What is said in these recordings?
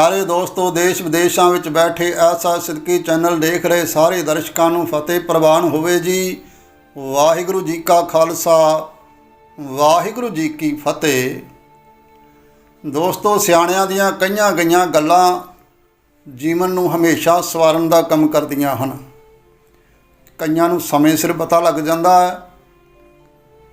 ਸਾਰੇ ਦੋਸਤੋ, ਦੇਸ਼ ਵਿਦੇਸ਼ਾਂ ਵਿੱਚ ਬੈਠੇ ਐਸਾ ਸਿੱਧਕੀ ਚੈਨਲ ਦੇਖ ਰਹੇ ਸਾਰੇ ਦਰਸ਼ਕਾਂ ਨੂੰ ਫਤਿਹ ਪ੍ਰਵਾਨ ਹੋਵੇ ਜੀ। ਵਾਹਿਗੁਰੂ ਜੀ ਕਾ ਖਾਲਸਾ, ਵਾਹਿਗੁਰੂ ਜੀ ਕੀ ਫਤਿਹ। ਦੋਸਤੋ, ਸਿਆਣਿਆਂ ਦੀਆਂ ਕਈਆਂ ਗਈਆਂ ਗੱਲਾਂ ਜੀਵਨ ਨੂੰ ਹਮੇਸ਼ਾ ਸਵਾਰਨ ਦਾ ਕੰਮ ਕਰਦੀਆਂ ਹਨ। ਕਈਆਂ ਨੂੰ ਸਮੇਂ ਸਿਰ ਪਤਾ ਲੱਗ ਜਾਂਦਾ ਹੈ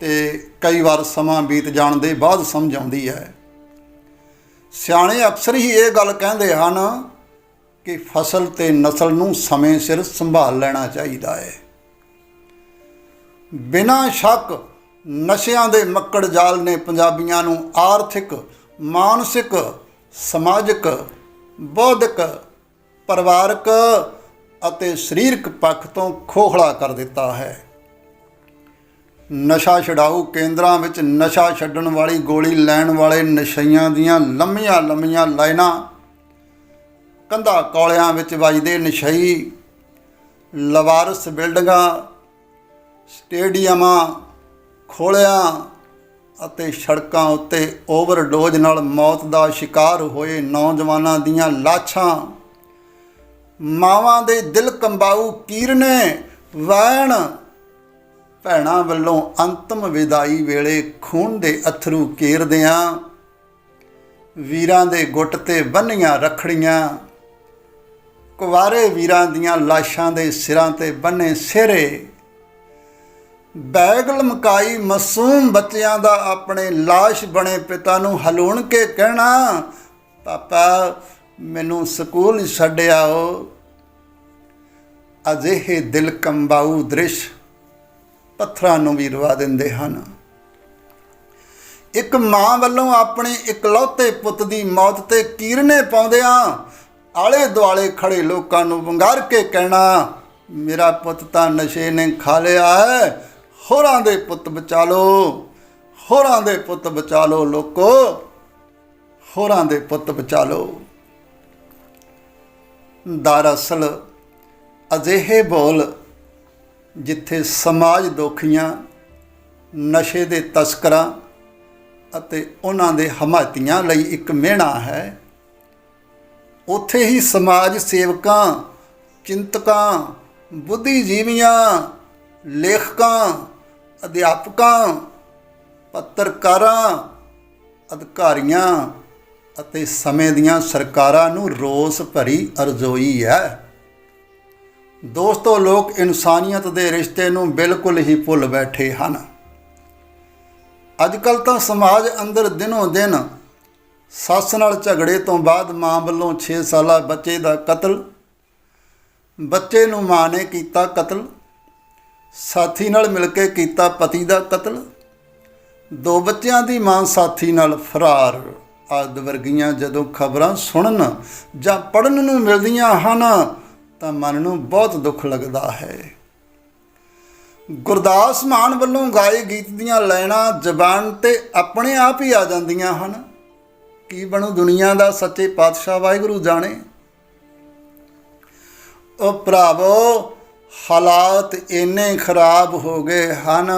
ਤੇ ਕਈ ਵਾਰ ਸਮਾਂ ਬੀਤ ਜਾਣ ਦੇ ਬਾਅਦ ਸਮਝ ਆਉਂਦੀ ਹੈ। ਸਿਆਣੇ ਅਕਸਰ ਹੀ ਇਹ ਗੱਲ ਕਹਿੰਦੇ ਹਨ ਕਿ ਫਸਲ ਤੇ ਨਸਲ ਨੂੰ ਸਮੇਂ ਸਿਰ ਸੰਭਾਲ ਲੈਣਾ ਚਾਹੀਦਾ ਹੈ। ਬਿਨਾਂ ਸ਼ੱਕ ਨਸ਼ਿਆਂ ਦੇ ਮੱਕੜ ਜਾਲ ਨੇ ਪੰਜਾਬੀਆਂ ਨੂੰ ਆਰਥਿਕ, ਮਾਨਸਿਕ, ਸਮਾਜਿਕ, ਬੌਧਿਕ, ਪਰਿਵਾਰਕ ਅਤੇ ਸਰੀਰਕ ਪੱਖ ਤੋਂ ਖੋਖਲਾ ਕਰ ਦਿੱਤਾ ਹੈ। ਨਸ਼ਾ ਛਡਾਊ ਕੇਂਦਰਾਂ ਵਿੱਚ ਨਸ਼ਾ ਛੱਡਣ ਵਾਲੀ ਗੋਲੀ ਲੈਣ ਵਾਲੇ ਨਸ਼ਈਆਂ ਦੀਆਂ ਲੰਮੀਆਂ ਲੰਮੀਆਂ ਲਾਈਨਾਂ। ਕੰਧਾ ਕੌਲਿਆਂ ਵਿੱਚ ਵੱਜਦੇ ਨਸ਼ਈ, ਲਵਾਰਸ ਬਿਲਡਿੰਗਾਂ, ਸਟੇਡੀਅਮਾਂ ਖੋਲਿਆਂ ਅਤੇ ਸੜਕਾਂ ਉੱਤੇ ਓਵਰਡੋਜ਼ ਨਾਲ ਮੌਤ ਦਾ ਸ਼ਿਕਾਰ ਹੋਏ ਨੌਜਵਾਨਾਂ ਦੀਆਂ ਲਾਸ਼ਾਂ। ਮਾਵਾਂ ਦੇ ਦਿਲ ਕੰਬਾਊ ਕੀਰਨੇ, ਵੈਣ ਭੈਣਾਂ ਵੱਲੋਂ ਅੰਤਮ ਵਿਦਾਈ ਵੇਲੇ ਖੂਨ ਦੇ ਅਥਰੂ ਕੇਰਦਿਆਂ ਵੀਰਾਂ ਦੇ ਗੁੱਟ ਤੇ ਬੰਨੀਆਂ ਰਖੜੀਆਂ, ਕੁਵਾਰੇ ਵੀਰਾਂ ਦੀਆਂ ਲਾਸ਼ਾਂ ਦੇ ਸਿਰਾਂ ਤੇ ਬੰਨੇ ਸਿਹਰੇ, ਬੈਗ ਲਮਕਾਈ ਮਾਸੂਮ ਬੱਚਿਆਂ ਦਾ ਆਪਣੇ ਲਾਸ਼ ਬਣੇ ਪਿਤਾ ਨੂੰ ਹਲੂਣ ਕੇ ਕਹਿਣਾ, ਪਾਪਾ, ਮੈਨੂੰ ਸਕੂਲ ਛੱਡਿਆ ਓ ਅਜਿਹੇ ਦਿਲ ਕੰਬਾਊ ਦ੍ਰਿਸ਼ ਪੱਥਰਾਂ ਨੂੰ ਵੀ ਰਵਾ ਦਿੰਦੇ ਹਨ। ਇੱਕ ਮਾਂ ਵੱਲੋਂ ਆਪਣੇ ਇਕਲੌਤੇ ਪੁੱਤ ਦੀ ਮੌਤ ਤੇ ਕੀਰਨੇ ਪਾਉਂਦਿਆਂ ਆਲੇ ਦੁਆਲੇ ਖੜੇ ਲੋਕਾਂ ਨੂੰ ਵੰਗਾਰ ਕੇ ਕਹਿਣਾ, ਮੇਰਾ ਪੁੱਤ ਤਾਂ ਨਸ਼ੇ ਨੇ ਖਾ ਲਿਆ ਹੈ। ਹੋਰਾਂ ਦੇ ਪੁੱਤ ਬਚਾ ਲਓ। ਹੋਰਾਂ ਦੇ ਪੁੱਤ ਬਚਾ ਲਓ ਲੋਕੋ। ਹੋਰਾਂ ਦੇ ਪੁੱਤ ਬਚਾ ਲਓ। ਦਰਅਸਲ ਅਜਿਹੇ ਬੋਲ ਜਿੱਥੇ ਸਮਾਜ ਦੋਖੀਆਂ, ਨਸ਼ੇ ਦੇ ਤਸਕਰਾਂ ਅਤੇ ਉਹਨਾਂ ਦੇ ਹਮਾਇਤੀਆਂ ਲਈ ਇੱਕ ਮਿਹਣਾ ਹੈ, ਉੱਥੇ ਹੀ ਸਮਾਜ ਸੇਵਕਾਂ, ਚਿੰਤਕਾਂ, ਬੁੱਧੀਜੀਵੀਆਂ, ਲੇਖਕਾਂ, ਅਧਿਆਪਕਾਂ, ਪੱਤਰਕਾਰਾਂ, ਅਧਿਕਾਰੀਆਂ ਅਤੇ ਸਮੇਂ ਦੀਆਂ ਸਰਕਾਰਾਂ ਨੂੰ ਰੋਸ ਭਰੀ ਅਰਜ਼ੋਈ ਹੈ। ਦੋਸਤੋ, ਲੋਕ ਇਨਸਾਨੀਅਤ ਦੇ ਰਿਸ਼ਤੇ ਨੂੰ ਬਿਲਕੁਲ ਹੀ ਭੁੱਲ ਬੈਠੇ ਹਨ। ਅੱਜ ਕੱਲ ਤਾਂ ਸਮਾਜ ਅੰਦਰ ਦਿਨੋਂ ਦਿਨ ਸੱਸ ਨਾਲ ਝਗੜੇ ਤੋਂ ਬਾਅਦ ਮਾਂ ਵੱਲੋਂ 6 ਸਾਲਾ ਬੱਚੇ ਦਾ ਕਤਲ, ਬੱਚੇ ਨੂੰ ਮਾਂ ਨੇ ਕੀਤਾ ਕਤਲ, ਸਾਥੀ ਨਾਲ ਮਿਲ ਕੇ ਕੀਤਾ ਪਤੀ ਦਾ ਕਤਲ, ਦੋ ਬੱਚਿਆਂ ਦੀ ਮਾਂ ਸਾਥੀ ਨਾਲ ਫਰਾਰ। ਆਦਿ ਵਰਗੀਆਂ ਜਦੋਂ ਖਬਰਾਂ ਸੁਣਨ ਜਾਂ ਪੜਨ ਨੂੰ ਮਿਲਦੀਆਂ ਹਨ ਤਾਂ ਮਨ ਨੂੰ ਬਹੁਤ ਦੁੱਖ ਲੱਗਦਾ ਹੈ। ਗੁਰਦਾਸ ਮਾਨ ਵੱਲੋਂ ਗਾਏ ਗੀਤ ਦੀਆਂ ਲਾਈਨਾਂ ਜ਼ਬਾਨ ਤੇ ਆਪਣੇ ਆਪ ਹੀ ਆ ਜਾਂਦੀਆਂ ਹਨ। ਕੀ ਬਣੂ ਦੁਨੀਆ ਦਾ ਸੱਚੇ ਪਾਤਸ਼ਾਹ ਵਾਹਿਗੁਰੂ ਜਾਣੇ। ਉਹ ਭਰਾਵੋ, ਹਾਲਾਤ ਇੰਨੇ ਖਰਾਬ ਹੋ ਗਏ ਹਨ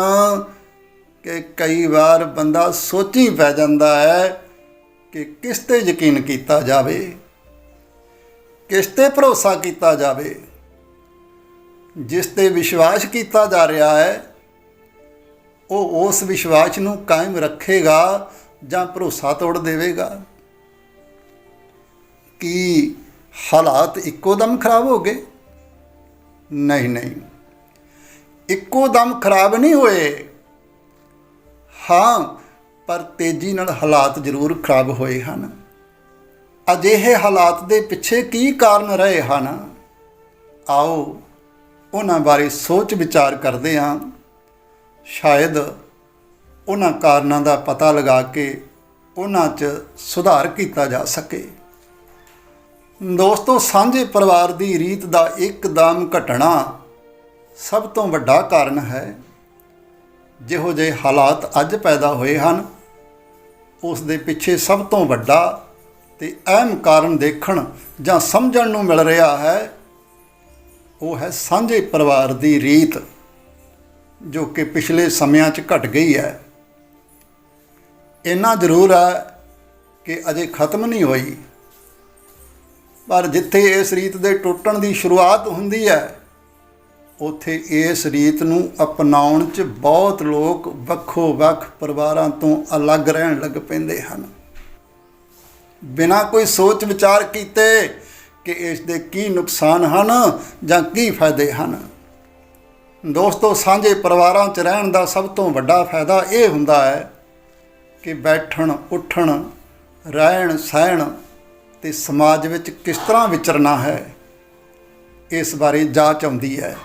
ਕਿ ਕਈ ਵਾਰ ਬੰਦਾ ਸੋਚੀ ਪੈ ਜਾਂਦਾ ਹੈ ਕਿ ਕਿਸ ਤੇ ਯਕੀਨ ਕੀਤਾ ਜਾਵੇ। ਕਿਸ ਤੇ ਭਰੋਸਾ ਕੀਤਾ ਜਾਵੇ? ਜਿਸ ਤੇ ਵਿਸ਼ਵਾਸ ਕੀਤਾ ਜਾ ਰਿਹਾ ਹੈ, ਉਹ ਉਸ ਵਿਸ਼ਵਾਸ ਨੂੰ ਕਾਇਮ ਰੱਖੇਗਾ ਜਾਂ ਭਰੋਸਾ ਤੋੜ ਦੇਵੇਗਾ? ਕੀ ਹਾਲਾਤ ਇੱਕੋ ਦਮ ਖਰਾਬ ਹੋ ਗਏ? ਨਹੀਂ ਨਹੀਂ। ਇੱਕੋ ਦਮ ਖਰਾਬ ਨਹੀਂ ਹੋਏ। ਹਾਂ, ਪਰ ਤੇਜ਼ੀ ਨਾਲ ਹਾਲਾਤ ਜ਼ਰੂਰ ਖਰਾਬ ਹੋਏ ਹਨ। ਅਜਿਹੇ ਹਾਲਾਤ ਦੇ ਪਿੱਛੇ ਕੀ ਕਾਰਨ ਰਹੇ ਹਨ? ਆਓ ਉਹਨਾਂ ਬਾਰੇ ਸੋਚ ਵਿਚਾਰ ਕਰਦੇ ਹਾਂ। ਸ਼ਾਇਦ ਉਹਨਾਂ ਕਾਰਨਾਂ ਦਾ ਪਤਾ ਲਗਾ ਕੇ ਉਹਨਾਂ 'ਚ ਸੁਧਾਰ ਕੀਤਾ ਜਾ ਸਕੇ। ਦੋਸਤੋ, ਸਾਂਝੇ ਪਰਿਵਾਰ ਦੀ ਰੀਤ ਦਾ ਇੱਕਦਮ ਘਟਣਾ ਸਭ ਤੋਂ ਵੱਡਾ ਕਾਰਨ ਹੈ। ਜਿਹੋ ਜਿਹੇ ਹਾਲਾਤ ਅੱਜ ਪੈਦਾ ਹੋਏ ਹਨ, ਉਸ ਦੇ ਪਿੱਛੇ ਸਭ ਤੋਂ ਵੱਡਾ ਤੇ ਅਹਿਮ ਕਾਰਨ ਦੇਖਣ ਜਾਂ ਸਮਝਣ ਨੂੰ ਮਿਲ ਰਿਹਾ ਹੈ, ਉਹ ਹੈ ਸਾਂਝੇ ਪਰਿਵਾਰ ਦੀ ਰੀਤ, ਜੋ ਕਿ ਪਿਛਲੇ ਸਮਿਆਂ 'ਚ ਘਟ ਗਈ ਹੈ। ਇੰਨਾ ਜ਼ਰੂਰ ਹੈ ਕਿ ਅਜੇ ਖਤਮ ਨਹੀਂ ਹੋਈ। ਪਰ ਜਿੱਥੇ ਇਸ ਰੀਤ ਦੇ ਟੁੱਟਣ ਦੀ ਸ਼ੁਰੂਆਤ ਹੁੰਦੀ ਹੈ, ਉਥੇ ਇਸ ਰੀਤ ਨੂੰ ਅਪਣਾਉਣ 'ਚ ਬਹੁਤ ਲੋਕ ਵੱਖੋ ਵੱਖ ਪਰਿਵਾਰਾਂ ਤੋਂ ਅਲੱਗ ਰਹਿਣ ਲੱਗ ਪੈਂਦੇ ਹਨ। ਬਿਨਾਂ ਕੋਈ ਸੋਚ ਵਿਚਾਰ ਕੀਤੇ ਕਿ ਇਸ ਦੇ ਕੀ ਨੁਕਸਾਨ ਹਨ ਜਾਂ ਕੀ ਫਾਇਦੇ ਹਨ। ਦੋਸਤੋ, ਸਾਂਝੇ ਪਰਿਵਾਰਾਂ 'ਚ ਰਹਿਣ ਦਾ ਸਭ ਤੋਂ ਵੱਡਾ ਫਾਇਦਾ ਇਹ ਹੁੰਦਾ ਹੈ ਕਿ ਬੈਠਣ, ਉੱਠਣ, ਰਹਿਣ, ਸਹਿਣ ਤੇ ਸਮਾਜ ਵਿੱਚ ਕਿਸ ਤਰ੍ਹਾਂ ਵਿਚਰਨਾ ਹੈ, ਇਸ ਬਾਰੇ ਜਾਂਚ ਆਉਂਦੀ ਹੈ।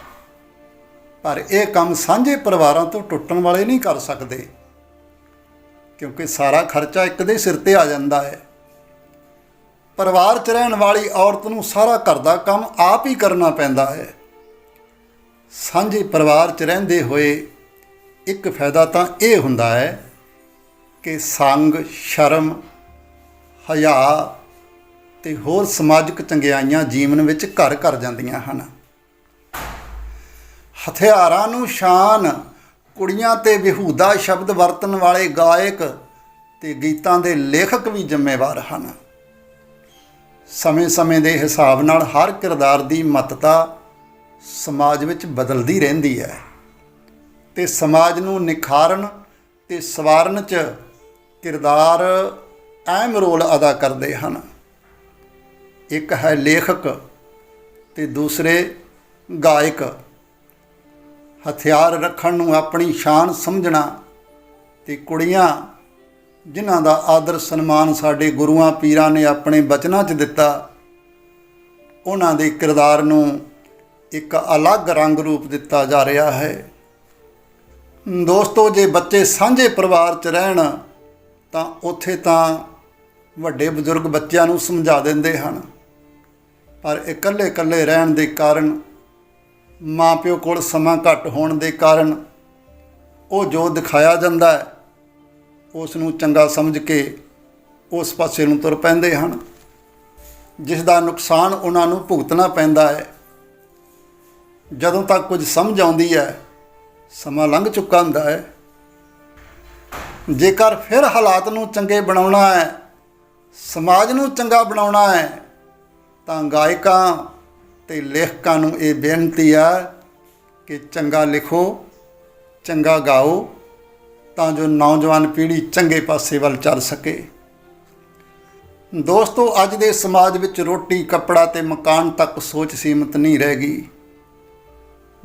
ਪਰ ਇਹ ਕੰਮ ਸਾਂਝੇ ਪਰਿਵਾਰਾਂ ਤੋਂ ਟੁੱਟਣ ਵਾਲੇ ਨਹੀਂ ਕਰ ਸਕਦੇ, ਕਿਉਂਕਿ ਸਾਰਾ ਖਰਚਾ ਇੱਕ ਦੇ ਸਿਰ ਤੇ ਆ ਜਾਂਦਾ ਹੈ। ਪਰਿਵਾਰ 'ਚ ਰਹਿਣ ਵਾਲੀ ਔਰਤ ਨੂੰ ਸਾਰਾ ਘਰ ਦਾ ਕੰਮ ਆਪ ਹੀ ਕਰਨਾ ਪੈਂਦਾ ਹੈ। ਸਾਂਝੇ ਪਰਿਵਾਰ 'ਚ ਰਹਿੰਦੇ ਹੋਏ ਇੱਕ ਫਾਇਦਾ ਤਾਂ ਇਹ ਹੁੰਦਾ ਹੈ ਕਿ ਸੰਗ, ਸ਼ਰਮ, ਹਯਾ ਤੇ ਹੋਰ ਸਮਾਜਿਕ ਚੰਗਿਆਈਆਂ ਜੀਵਨ ਵਿੱਚ ਘਰ ਘਰ ਜਾਂਦੀਆਂ ਹਨ। ਹਥਿਆਰਾਂ ਨੂੰ ਸ਼ਾਨ, ਕੁੜੀਆਂ ਤੇ ਵਿਹੂਦਾ ਸ਼ਬਦ ਵਰਤਣ ਵਾਲੇ ਗਾਇਕ ਤੇ ਗੀਤਾਂ ਦੇ ਲੇਖਕ ਵੀ ਜ਼ਿੰਮੇਵਾਰ ਹਨ। ਸਮੇਂ-ਸਮੇਂ ਦੇ ਹਿਸਾਬ ਨਾਲ ਹਰ ਕਿਰਦਾਰ ਦੀ ਮਹੱਤਤਾ ਸਮਾਜ ਵਿੱਚ ਬਦਲਦੀ ਰਹਿੰਦੀ ਹੈ। ਤੇ ਸਮਾਜ ਨੂੰ ਨਿਖਾਰਨ ਤੇ ਸਵਾਰਨ 'ਚ ਕਿਰਦਾਰ ਅਹਿਮ ਰੋਲ ਅਦਾ ਕਰਦੇ ਹਨ। ਇੱਕ ਹੈ ਲੇਖਕ ਤੇ ਦੂਸਰੇ ਗਾਇਕ। ਹਥਿਆਰ ਰੱਖਣ ਨੂੰ ਆਪਣੀ ਸ਼ਾਨ ਸਮਝਣਾ ਤੇ ਕੁੜੀਆਂ ਜਿਨ੍ਹਾਂ ਦਾ ਆਦਰ ਸਨਮਾਨ ਸਾਡੇ ਗੁਰੂਆਂ ਪੀਰਾਂ ਨੇ ਆਪਣੇ ਬਚਨਾਂ 'ਚ ਦਿੱਤਾ, ਉਹਨਾਂ ਦੇ ਕਿਰਦਾਰ ਨੂੰ ਇੱਕ ਅਲੱਗ ਰੰਗ ਰੂਪ ਦਿੱਤਾ ਜਾ ਰਿਹਾ ਹੈ। ਦੋਸਤੋ, ਜੇ ਬੱਚੇ ਸਾਂਝੇ ਪਰਿਵਾਰ 'ਚ ਰਹਿਣ, ਤਾਂ ਉੱਥੇ ਤਾਂ ਵੱਡੇ ਬਜ਼ੁਰਗ ਬੱਚਿਆਂ ਨੂੰ ਸਮਝਾ ਦਿੰਦੇ ਹਨ। ਪਰ ਇਕੱਲੇ ਇਕੱਲੇ ਰਹਿਣ ਦੇ ਕਾਰਨ, ਮਾਪਿਓ ਕੋਲ ਸਮਾਂ ਘੱਟ ਹੋਣ ਦੇ ਕਾਰਨ ਉਹ ਜੋ ਦਿਖਾਇਆ ਜਾਂਦਾ ਹੈ ਉਸ ਨੂੰ ਚੰਗਾ ਸਮਝ ਕੇ ਉਸ ਪਾਸੇ ਨੂੰ ਤੁਰ ਪੈਂਦੇ ਹਨ। ਜਿਸ ਦਾ ਨੁਕਸਾਨ ਉਹਨਾਂ ਨੂੰ ਭੁਗਤਣਾ ਪੈਂਦਾ ਹੈ। ਜਦੋਂ ਤੱਕ ਕੁਝ ਸਮਝ ਆਉਂਦੀ ਹੈ, ਸਮਾਂ ਲੰਘ ਚੁੱਕਾ ਹੁੰਦਾ ਹੈ। ਜੇਕਰ ਫਿਰ ਹਾਲਾਤ ਨੂੰ ਚੰਗੇ ਬਣਾਉਣਾ ਹੈ, ਸਮਾਜ ਨੂੰ ਚੰਗਾ ਬਣਾਉਣਾ ਹੈ, ਤਾਂ ਗਾਇਕਾਂ ਤੇ ਲੇਖਕਾਂ ਨੂੰ ਇਹ ਬੇਨਤੀ ਹੈ ਕਿ ਚੰਗਾ ਲਿਖੋ, ਚੰਗਾ ਗਾਓ ਤਾਂ ਜੋ ਨੌਜਵਾਨ ਪੀੜ੍ਹੀ ਚੰਗੇ ਪਾਸੇ ਵੱਲ ਚੱਲ ਸਕੇ। ਦੋਸਤੋ, ਅੱਜ ਦੇ ਸਮਾਜ ਵਿੱਚ ਰੋਟੀ, ਕੱਪੜਾ ਤੇ ਮਕਾਨ ਤੱਕ ਸੋਚ ਸੀਮਤ ਨਹੀਂ ਰਹਿ ਗਈ।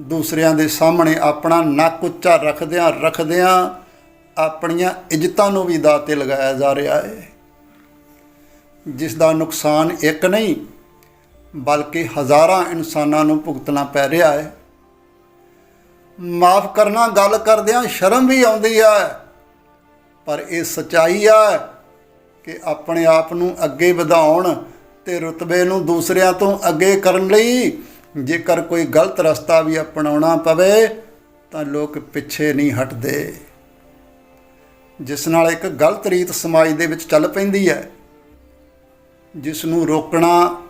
ਦੂਸਰਿਆਂ ਦੇ ਸਾਹਮਣੇ ਆਪਣਾ ਨੱਕ ਉੱਚਾ ਰੱਖਦਿਆਂ ਰੱਖਦਿਆਂ ਆਪਣੀਆਂ ਇੱਜ਼ਤਾਂ ਨੂੰ ਵੀ ਦਾਅ ਤੇ ਲਗਾਇਆ ਜਾ ਰਿਹਾ ਹੈ। ਜਿਸ ਦਾ ਨੁਕਸਾਨ ਇੱਕ ਨਹੀਂ, ਬਲਕਿ ਹਜ਼ਾਰਾਂ ਇਨਸਾਨਾਂ ਨੂੰ ਭੁਗਤਣਾ ਪੈ ਰਿਹਾ ਹੈ। ਮਾਫ ਕਰਨਾ ਗੱਲ ਕਰਦਿਆਂ ਸ਼ਰਮ ਵੀ ਆਉਂਦੀ ਹੈ ਪਰ ਇਹ ਸਚਾਈ ਆ ਕਿ ਆਪਣੇ ਆਪ ਨੂੰ ਅੱਗੇ ਵਧਾਉਣ ਤੇ ਰੁਤਬੇ ਨੂੰ ਦੂਸਰਿਆਂ ਤੋਂ ਅੱਗੇ ਕਰਨ ਲਈ ਜੇਕਰ ਕੋਈ ਗਲਤ ਰਸਤਾ ਵੀ ਅਪਣਾਉਣਾ ਪਵੇ, ਤਾਂ ਲੋਕ ਪਿੱਛੇ ਨਹੀਂ ਹਟਦੇ। ਜਿਸ ਨਾਲ ਇੱਕ ਗਲਤ ਰੀਤ ਸਮਾਜ ਦੇ ਵਿੱਚ ਚੱਲ ਪੈਂਦੀ ਹੈ। ਜਿਸ ਨੂੰ ਰੋਕਣਾ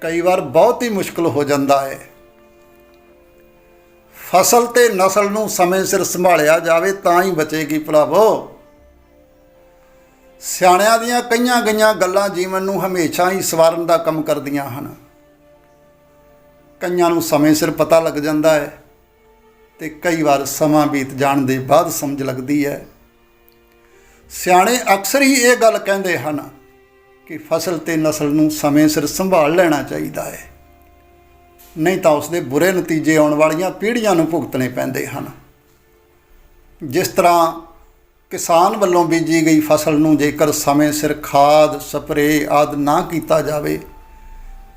ਕਈ ਵਾਰ ਬਹੁਤ ਹੀ ਮੁਸ਼ਕਲ ਹੋ ਜਾਂਦਾ ਹੈ। ਫਸਲ ਤੇ ਨਸਲ ਨੂੰ ਸਮੇਂ ਸਿਰ ਸੰਭਾਲਿਆ ਜਾਵੇ ਤਾਂ ਹੀ ਬਚੇਗੀ ਭਰਾਵੋ ਸਿਆਣਿਆਂ ਦੀਆਂ ਕਈਆਂ ਗਈਆਂ ਗੱਲਾਂ ਜੀਵਨ ਨੂੰ ਹਮੇਸ਼ਾ ਹੀ ਸਵਾਰਨ ਦਾ ਕੰਮ ਕਰਦੀਆਂ ਹਨ। ਕਈਆਂ ਨੂੰ ਸਮੇਂ ਸਿਰ ਪਤਾ ਲੱਗ ਜਾਂਦਾ ਹੈ ਤੇ ਕਈ ਵਾਰ ਸਮਾਂ ਬੀਤ ਜਾਣ ਦੇ ਬਾਅਦ ਸਮਝ ਲੱਗਦੀ ਹੈ। ਸਿਆਣੇ ਅਕਸਰ ਹੀ ਇਹ ਗੱਲ ਕਹਿੰਦੇ ਹਨ ਕਿ ਫਸਲ ਤੇ ਨਸਲ ਨੂੰ ਸਮੇਂ ਸਿਰ ਸੰਭਾਲ ਲੈਣਾ ਚਾਹੀਦਾ ਹੈ। ਨਹੀਂ ਤਾਂ ਉਸ ਦੇ ਬੁਰੇ ਨਤੀਜੇ ਆਉਣ ਵਾਲੀਆਂ ਪੀੜ੍ਹੀਆਂ ਨੂੰ ਭੁਗਤਣੇ ਪੈਂਦੇ ਹਨ। ਜਿਸ ਤਰ੍ਹਾਂ ਕਿਸਾਨ ਵੱਲੋਂ ਬੀਜੀ ਗਈ ਫਸਲ ਨੂੰ ਜੇਕਰ ਸਮੇਂ ਸਿਰ ਖਾਦ, ਸਪਰੇਅ ਆਦ ਨਾ ਕੀਤਾ ਜਾਵੇ,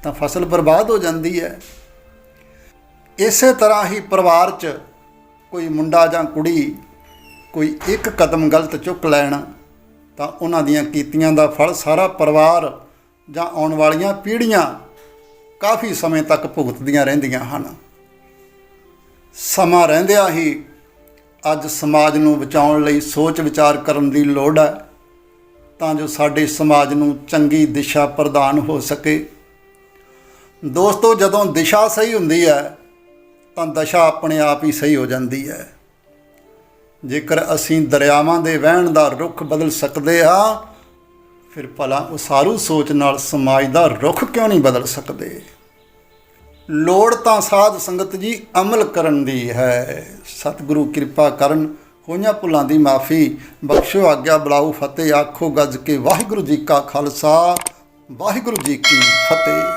ਤਾਂ ਫਸਲ ਬਰਬਾਦ ਹੋ ਜਾਂਦੀ ਹੈ। ਇਸੇ ਤਰ੍ਹਾਂ ਹੀ ਪਰਿਵਾਰ 'ਚ ਕੋਈ ਮੁੰਡਾ ਜਾਂ ਕੁੜੀ ਕੋਈ ਇੱਕ ਕਦਮ ਗਲਤ ਚੁੱਕ ਲੈਣ, ਤਾਂ ਉਹਨਾਂ ਦੀਆਂ ਕੀਤੀਆਂ ਦਾ ਫਲ ਸਾਰਾ ਪਰਿਵਾਰ ਜਾਂ ਆਉਣ ਵਾਲੀਆਂ ਪੀੜ੍ਹੀਆਂ ਕਾਫੀ ਸਮੇਂ ਤੱਕ ਭੁਗਤਦੀਆਂ ਰਹਿੰਦੀਆਂ ਹਨ। ਸਮਾਂ ਰਹਿੰਦਿਆਂ ਹੀ ਅੱਜ ਸਮਾਜ ਨੂੰ ਬਚਾਉਣ ਲਈ ਸੋਚ ਵਿਚਾਰ ਕਰਨ ਦੀ ਲੋੜ ਹੈ, ਤਾਂ ਜੋ ਸਾਡੇ ਸਮਾਜ ਨੂੰ ਚੰਗੀ ਦਿਸ਼ਾ ਪ੍ਰਦਾਨ ਹੋ ਸਕੇ। ਦੋਸਤੋ, ਜਦੋਂ ਦਿਸ਼ਾ ਸਹੀ ਹੁੰਦੀ ਹੈ, ਤਾਂ ਦਸ਼ਾ ਆਪਣੇ ਆਪ ਹੀ ਸਹੀ ਹੋ ਜਾਂਦੀ ਹੈ। ਜੇਕਰ ਅਸੀਂ ਦਰਿਆਵਾਂ ਦੇ ਵਹਿਣ ਦਾ ਰੁਖ ਬਦਲ ਸਕਦੇ ਹਾਂ ਫਿਰ ਭਲਾ ਉਸਾਰੂ ਸੋਚ ਨਾਲ ਸਮਾਜ ਦਾ ਰੁਖ ਕਿਉਂ ਨਹੀਂ ਬਦਲ ਸਕਦੇ? ਲੋੜ ਤਾਂ ਸਾਧ ਸੰਗਤ ਜੀ ਅਮਲ ਕਰਨ ਦੀ ਹੈ। ਸਤਿਗੁਰੂ ਕਿਰਪਾ ਕਰਨ, ਹੋਈਆਂ ਭੁੱਲਾਂ ਦੀ ਮਾਫੀ, ਬਖਸ਼ੋ ਆਗਿਆ ਬਲਾਉ ਫਤਿਹ, ਆਖੋ ਗੱਜ ਕੇ ਵਾਹਿਗੁਰੂ ਜੀ ਕਾ ਖਾਲਸਾ, ਵਾਹਿਗੁਰੂ ਜੀ ਕੀ ਫਤਿਹ।